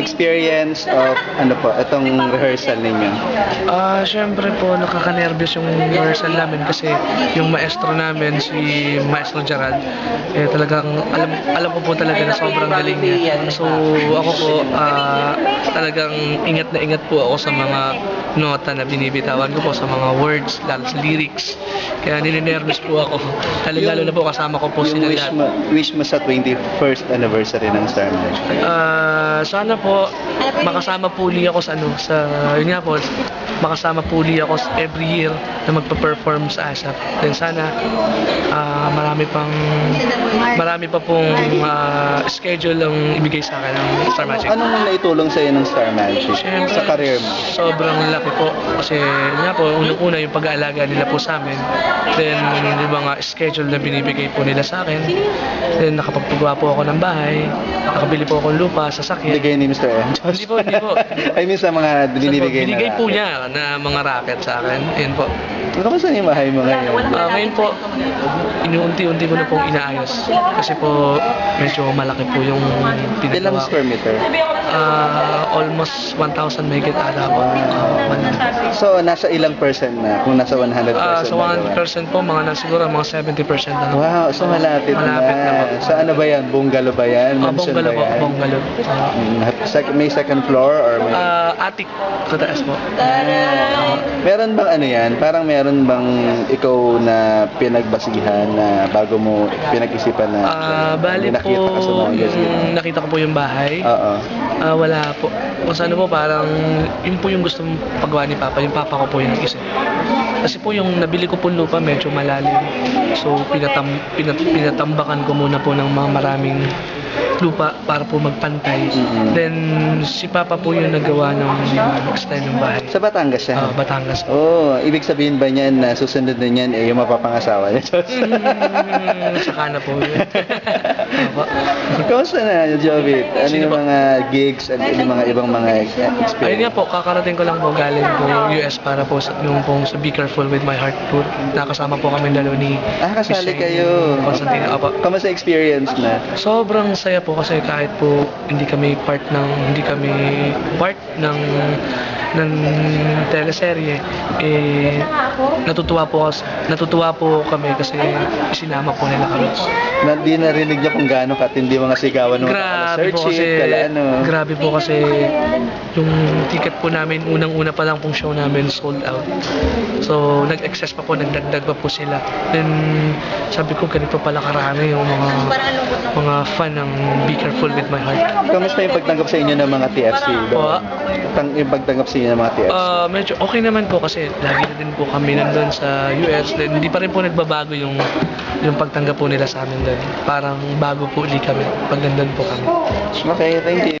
experience of ano po, itong rehearsal ninyo? Ah, syempre po nakaka-nervous yung rehearsal namin kasi yung maestro namin si Maestro Gerald eh talagang alam alam ko po talaga na sobrang galing niya. So ako po ah, talagang ingat na ingat po ako sa mga nota na binibitawan ko po sa mga words lalo sa lyrics. Kaya ninenervous po ako. Lalo, lalo na po kasama ko po yung sila wish lahat. mo, wish mo sa 21st anniversary ng Star Magic? Ah, sana po makasama puli ako sa ano sa yun nga po makasama puli ako s- every year na magpa-perform sa ASAP. Then sana ah, marami pang marami pa pong ah, schedule ang ibigay sa akin ng Star Magic. Anong naitulong sa'yo ng Star Magic Siyempre, sa career mo? Sobrang laki po. Kasi yun nga po, unang-una yung pag-aalaga nila po sa amin. Then yung mga schedule na binibigay po nila sa akin. Then nakapagpagawa po ako ng bahay. Nakabili po ako ng lupa, sasakyan. Binigay ni Mr. M. Hindi po, hindi po. I mean sa mga binibigay Binigay na po niya na mga racket sa akin. Yun po. Kamusta yung bahay mo ngayon? Ah, ngayon po, inuunti-unti ko na pong inaayos. Kasi po, medyo malaki po yung Ilang pinagawa. ko. square meter? Ah, almost 1,000 may kita ata po. Ah, So, nasa ilang percent na? Kung nasa 100% Ah, sa na gawa? 100% po, mga na siguro mga 70% na lang. Wow, so malapit, Malapit na po. Sa ano ba yan? Bungalow ba yan? Ah, Mansion bungalow po, ba yan? bungalow. Ah, Mm, sec- may second floor or may... Ah, attic sa taas po. Ah, meron bang ano yan? Parang meron bang ikaw na pinagbasihan na bago mo pinag-isipan na Ah, bali may nakita po, ka sa mga gazebo? yung nakita ko po yung bahay. Oo. Ah, wala po. Kung saan po, parang yun po yung gusto paggawa ni Papa. Yung Papa ko po yung isip. Kasi po yung nabili ko po lupa medyo malalim. So pinatam, pinat, pinatambakan ko muna po ng mga maraming lupa para po magpantay. Mhm. Then si Papa po yung nagawa ng extend ng bahay. Sa Batangas siya? Ah, Batangas po. Oh, ibig sabihin ba niyan na susunod na niyan eh yung mapapangasawa niya? Mm, saka na po yun. Kamusta na, Jovit? Ano yung po? mga gigs at yung mga ibang mga experience? Ayun nga po, kakarating ko lang po galing po US para po sa, yung pong sa Be Careful with My Heart tour. Nakasama po kami dalaw ni Ah, kasali Miss kayo. Constantine. Opo. Kamusta experience na? Sobrang saya po kasi kahit po hindi kami part ng hindi kami part ng ng teleserye eh natutuwa po kasi natutuwa po kami kasi isinama po nila kami. Na, di narinig niya kung gaano katindi mga sigawan ng Grabe search po kasi it, kala ano. grabe po kasi yung ticket po namin unang-una pa lang pong show namin sold out. So nag-excess pa po nagdagdag pa po sila. Then sabi ko ganito pala karami yung mga mga fan ng Be Careful with My Heart. Kamusta yung pagtanggap sa inyo ng mga TFC? Doon? Tang, yung pagtanggap sa inyo ng mga TFC? Ah, medyo okay naman po kasi lagi na din po kami nandun sa US. Then hindi pa rin po nagbabago yung yung pagtanggap po nila sa amin doon. Parang bago po uli kami pag nandun po kami. okay, thank you.